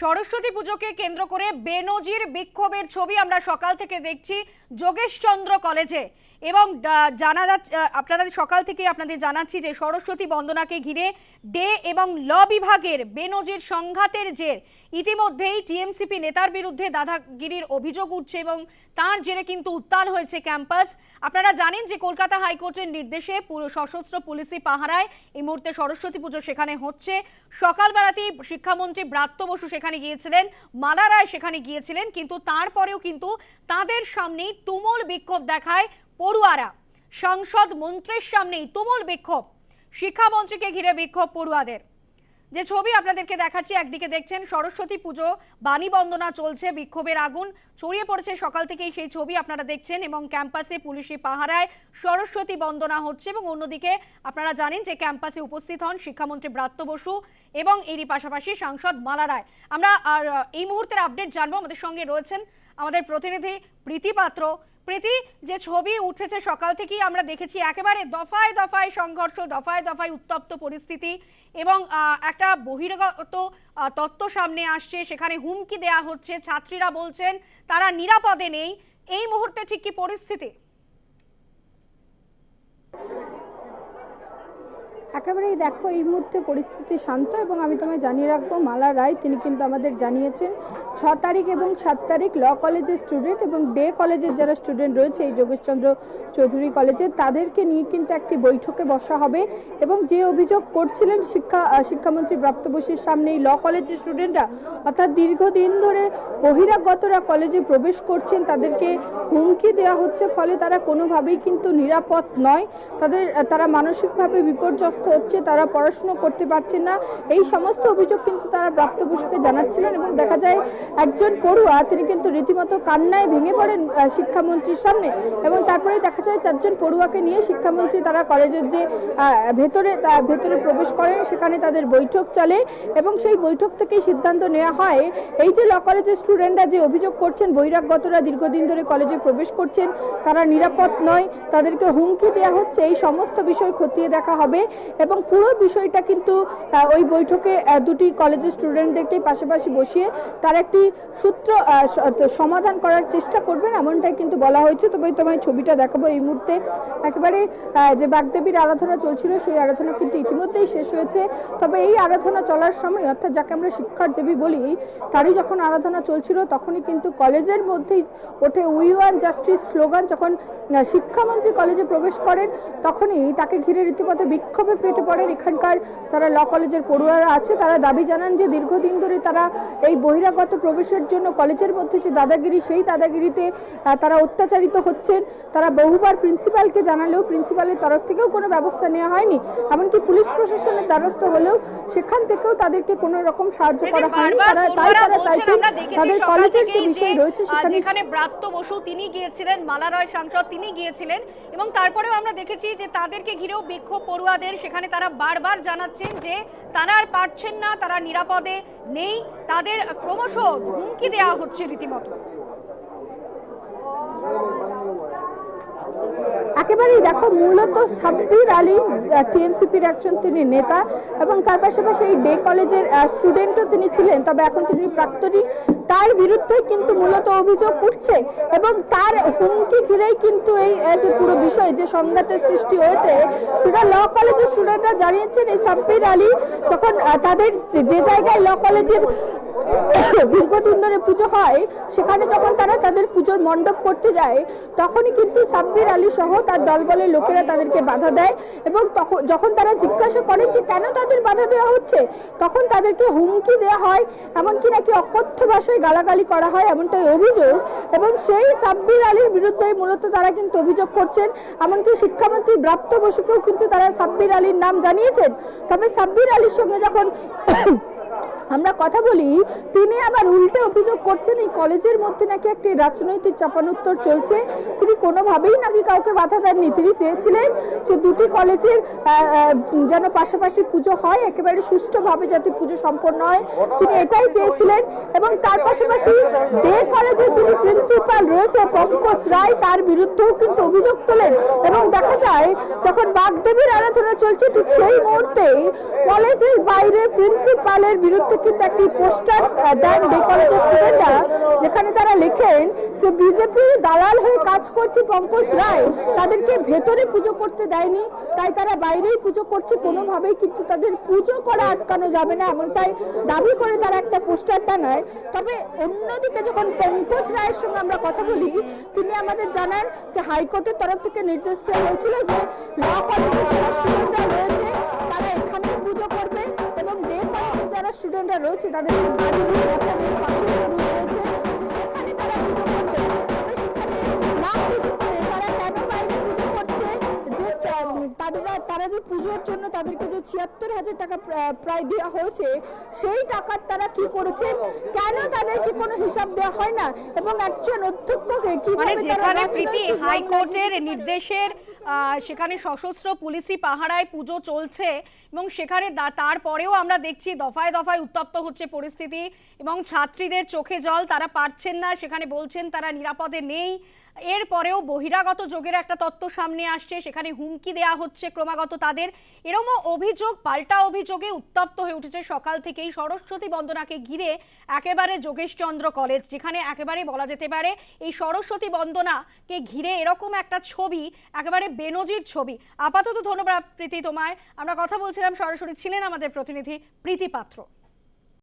সরস্বতী পুজোকে কেন্দ্র করে বেনজির বিক্ষোভের ছবি আমরা সকাল থেকে দেখছি যোগেশচন্দ্র কলেজে। এবং জানা যাচ্ছে আপনারা সকাল থেকে আপনাদের জানাচ্ছি যে সরস্বতী বন্দনাকে ঘিরে ডে এবং ল বিভাগের বেনজির সংঘাতের জের। ইতিমধ্যেই টিএমসিপি নেতার বিরুদ্ধে দাদাগিরির অভিযোগ উঠছে এবং তার জেরে কিন্তু উত্তাল হয়েছে ক্যাম্পাস। আপনারা জানেন যে কলকাতা হাইকোর্টের নির্দেশে পুরো, সশস্ত্র পুলিশি পাহারায় এই মুহূর্তে সরস্বতী পুজো সেখানে হচ্ছে। সকালবেলাতেই শিক্ষামন্ত্রী ব্রাত্য বসু সেখানে গিয়েছিলেন মালা রায় সেখানে গিয়েছিলেন, কিন্তু তারপরেও কিন্তু তাদের সামনেই তুমুল বিক্ষোভ দেখায় পড়ুয়ারা। সংসদ মন্ত্রীর সামনেই তুমুল বিক্ষোভ। শিক্ষামন্ত্রীকে ঘিরে বিক্ষোভ পড়ুয়াদের। যে ছবি আপনাদেরকে দেখাচ্ছি, একদিকে দেখছেন সরস্বতী পুজো, বাণী বন্দনা চলছে বিক্ষোভের আগুন, ছড়িয়ে পড়েছে সকাল থেকেই সেই ছবি আপনারা দেখছেন এবং ক্যাম্পাসে পুলিশি পাহারায় সরস্বতী বন্দনা হচ্ছে এবং অন্যদিকে আপনারা জানেন যে ক্যাম্পাসে উপস্থিত হন শিক্ষামন্ত্রী ব্রাত্য বসু এবং এরই পাশাপাশি সাংসদ মালা রায়। আমরা আর এই মুহূর্তের আপডেট জানব। আমাদের সঙ্গে রয়েছেন আমাদের প্রতিনিধি প্রীতি পাত্র। প্রীতি, যে ছবি উঠেছে সকাল থেকেই আমরা দেখেছি একেবারে দফায় দফায় সংঘর্ষ, দফায় দফায় উত্তপ্ত পরিস্থিতি এবং একটা বহিরাগত তত্ত্ব সামনে আসছে। সেখানে হুমকি দেয়া হচ্ছে। ছাত্রীরা বলছেন, তারা নিরাপদে নেই। এই মুহূর্তে ঠিক কি পরিস্থিতি? একেবারেই দেখো এই মুহূর্তে পরিস্থিতি শান্ত এবং আমি তোমায় জানিয়ে রাখব, মালা রায়, তিনি কিন্তু আমাদের জানিয়েছেন, ছ তারিখ এবং সাত তারিখ ল কলেজের স্টুডেন্ট এবং ডে কলেজের যারা স্টুডেন্ট রয়েছে এই যোগেশচন্দ্র চৌধুরী কলেজে, তাদেরকে নিয়ে কিন্তু একটি বৈঠকে বসা হবে এবং যে অভিযোগ করছিলেন শিক্ষা শিক্ষামন্ত্রী প্রাপ্ত বসুর সামনে এই ল কলেজের স্টুডেন্টরা অর্থাৎ দীর্ঘদিন ধরে বহিরাগতরা কলেজে প্রবেশ করছেন, তাদেরকে হুমকি দেওয়া হচ্ছে, ফলে তারা কোনোভাবেই কিন্তু নিরাপদ নয়, তাদের, তারা মানসিকভাবে বিপর্যস্ত হচ্ছে, তারা পড়াশুনো করতে পারছেন না। এই সমস্ত অভিযোগ কিন্তু তারা প্রাপ্ত বসুকে জানাচ্ছিলেন এবং দেখা যায় একজন পড়ুয়া, তিনি কিন্তু রীতিমতো কান্নায় ভেঙে পড়েন শিক্ষামন্ত্রীর সামনে এবং তারপরে দেখা যায় চারজন পড়ুয়াকে নিয়ে শিক্ষামন্ত্রী তারা কলেজের যে ভেতরে ভেতরে প্রবেশ করেন, সেখানে তাদের বৈঠক চলে এবং সেই বৈঠক থেকেই সিদ্ধান্ত নেওয়া হয়, এই যে ল কলেজের স্টুডেন্টরা যে অভিযোগ করছেন, বহিরাগতরা দীর্ঘদিন ধরে কলেজে প্রবেশ করছেন, তারা নিরাপদ নয়, তাদেরকে হুমকি দেওয়া হচ্ছে, এই সমস্ত বিষয় খতিয়ে দেখা হবে। এবং পুরো বিষয়টা কিন্তু ওই বৈঠকে দুটি কলেজের স্টুডেন্টদেরকে পাশাপাশি বসিয়ে তার একটি সূত্র সমাধান করার চেষ্টা করবেন এমনটাই কিন্তু বলা হয়েছে। তবে তোমায় ছবিটা দেখাবো এই মুহূর্তে। একেবারে যে বাগদেবীর আরাধনা চলছিল, সেই আরাধনা কিন্তু ইতিমধ্যেই শেষ হয়েছে। তবে এই আরাধনা চলার সময়, অর্থাৎ যাকে আমরা শিক্ষার দেবী বলি, তারই যখন আরাধনা চলছিল, তখনই কিন্তু কলেজের মধ্যেই ওঠে উই ওয়ান জাস্টিস স্লোগান। যখন শিক্ষামন্ত্রী কলেজে প্রবেশ করেন, তখনই তাকে ঘিরে রীতিমতো বিক্ষোভে ফেটে পড়েন এখানকার যারা ল কলেজের পড়ুয়ারা আছে তারা দাবি জানান যে দীর্ঘদিন ধরে তারা এই বহিরাগত প্রবেশের জন্য কলেজের মধ্যে যে দাদাগিরি সেই দাদাগিরিতে তারা অত্যাচারিত হচ্ছেন। তারা বহুবার প্রিন্সিপালকে জানালেও প্রিন্সিপালের তরফ থেকেও কোনো ব্যবস্থা নেওয়া হয়নি। এমনকি পুলিশ প্রশাসনের দ্বারস্থ হলেও সেখান থেকেও তাদেরকে কোনো রকম সাহায্য করা হয়নি। তারা তাই তারা চাইছেন আমরা দেখেছি তাদের কলেজের যে বিষয় রয়েছে সেখানে ব্রাত্য বসু তিনি গিয়েছিলেন মালারয় সাংসদ তিনি গিয়েছিলেন এবং তারপরেও আমরা দেখেছি যে তাদেরকে ঘিরেও বিক্ষোভ পড়ুয়াদের সেখানে তারা বারবার জানাচ্ছেন যে তারা আর পারছেন না, তারা নিরাপদে নেই। তাদের ক্রমশ হুমকি দেওয়া হচ্ছে রীতিমতো। একেবারেই দেখো, মূলত সাব্বির আলী টিএমসিপির একজন তিনি নেতা এবং তার পাশাপাশি এই ডে কলেজের স্টুডেন্টও তিনি ছিলেন। তবে এখন তিনি প্রাক্তনী। তার বিরুদ্ধে কিন্তু মূলত অভিযোগ উঠছে এবং তার হুমকি ঘিরেই কিন্তু এই যে পুরো বিষয়, যে সংঘাতের সৃষ্টি হয়েছে, যেটা ল কলেজের স্টুডেন্টরা জানিয়েছেন, এই সাব্বির আলী যখন তাদের যে জায়গায় ল কলেজের দীর্ঘদিন ধরে পুজো হয়, সেখানে যখন তারা তাদের পুজোর মণ্ডপ করতে যায়, তখনই কিন্তু সাব্বির আলী সহ তার দলবলের লোকেরা তাদেরকে বাধা দেয় এবং তখন যখন তারা জিজ্ঞাসা করেন যে কেন তাদের বাধা দেওয়া হচ্ছে, তখন তাদেরকে হুমকি দেওয়া হয়, এমনকি নাকি অকথ্য ভাষায় গালাগালি করা হয় এমনটাই অভিযোগ এবং সেই সাব্বির আলীর বিরুদ্ধে মূলত তারা কিন্তু অভিযোগ করছেন, এমনকি শিক্ষামন্ত্রী ব্রাত্য বসুকেও কিন্তু তারা সাব্বির আলীর নাম জানিয়েছেন। তবে সাব্বির আলীর সঙ্গে যখন আমরা কথা বলি, তিনি আবার উল্টে অভিযোগ করছেন এই কলেজের মধ্যে নাকি একটি রাজনৈতিক চাপানোত্তর চলছে। তিনি কোনোভাবেই নাকি কাউকে বাধা দেননি। তিনি চেয়েছিলেন যে দুটি কলেজের যেন পাশাপাশি পুজো হয়, একেবারে সুষ্ঠুভাবে যাতে পুজো সম্পন্ন হয়। তিনি এটাই চেয়েছিলেন এবং তার পাশাপাশি ডে কলেজের যিনি প্রিন্সিপাল রয়েছে, পঙ্কজ রায়, তার বিরুদ্ধেও কিন্তু অভিযোগ তোলেন। এবং দেখা যায়, যখন বাগদেবীর আরাধনা চলছে, ঠিক সেই মুহূর্তেই কলেজের বাইরে প্রিন্সিপালের বিরুদ্ধে একটি পোস্টার দেন ডে কলেজের স্টুডেন্টরা, যেখানে তারা লেখেন যে বিজেপি দালাল হয়ে কাজ করছে পঙ্কজ রায়, তাদেরকে ভেতরে পুজো করতে দেয়নি, তাই তারা বাইরেই পুজো করছে, কোনোভাবেই কিন্তু তাদের পুজো করা আটকানো যাবে না, এমনটাই দাবি করে তারা একটা পোস্টার টাঙায় তবে অন্যদিকে যখন পঙ্কজ রায়ের সঙ্গে আমরা কথা বলি, তিনি আমাদের জানান যে হাইকোর্টের তরফ থেকে নির্দেশ দেওয়া হয়েছিল যে ল কলেজের স্টুডেন্টরা রয়েছে, তারা এখানে পুজো করবে। যারা স্টুডেন্টরা রয়েছে তাদের পাশে তারা যে পুজোর জন্য তাদেরকে যে ছিয়াত্তর হাজার টাকা প্রায় দেওয়া হয়েছে সেই টাকার তারা কি করেছে? কেন তাদেরকে কোনো হিসাব দেওয়া হয় না? এবং একজন অধ্যক্ষকে কি মানে যেখানে প্রীতি হাইকোর্টের নির্দেশের সেখানে সশস্ত্র পুলিশি পাহারায় পুজো চলছে এবং সেখানে তারপরেও আমরা দেখছি দফায় দফায় উত্তপ্ত হচ্ছে পরিস্থিতি এবং ছাত্রীদের চোখে জল তারা পারছেন না। সেখানে বলছেন তারা নিরাপদে নেই। এরপরেও বহিরাগত যোগের একটা তত্ত্ব সামনে আসছে। সেখানে হুমকি দেয়া হচ্ছে ক্রমাগত তাদের। এরমও অভিযোগ, পাল্টা অভিযোগে উত্তপ্ত হয়ে উঠেছে সকাল থেকেই সরস্বতী বন্দনাকে ঘিরে একেবারে যোগেশচন্দ্র কলেজ, যেখানে একেবারে বলা যেতে পারে এই সরস্বতী বন্দনাকে ঘিরে এরকম একটা ছবি, একেবারে বেনজির ছবি। আপাতত ধন্যবাদ প্রীতি তোমায়। আমরা কথা বলছিলাম, সরাসরি ছিলেন আমাদের প্রতিনিধি প্রীতি পাত্র।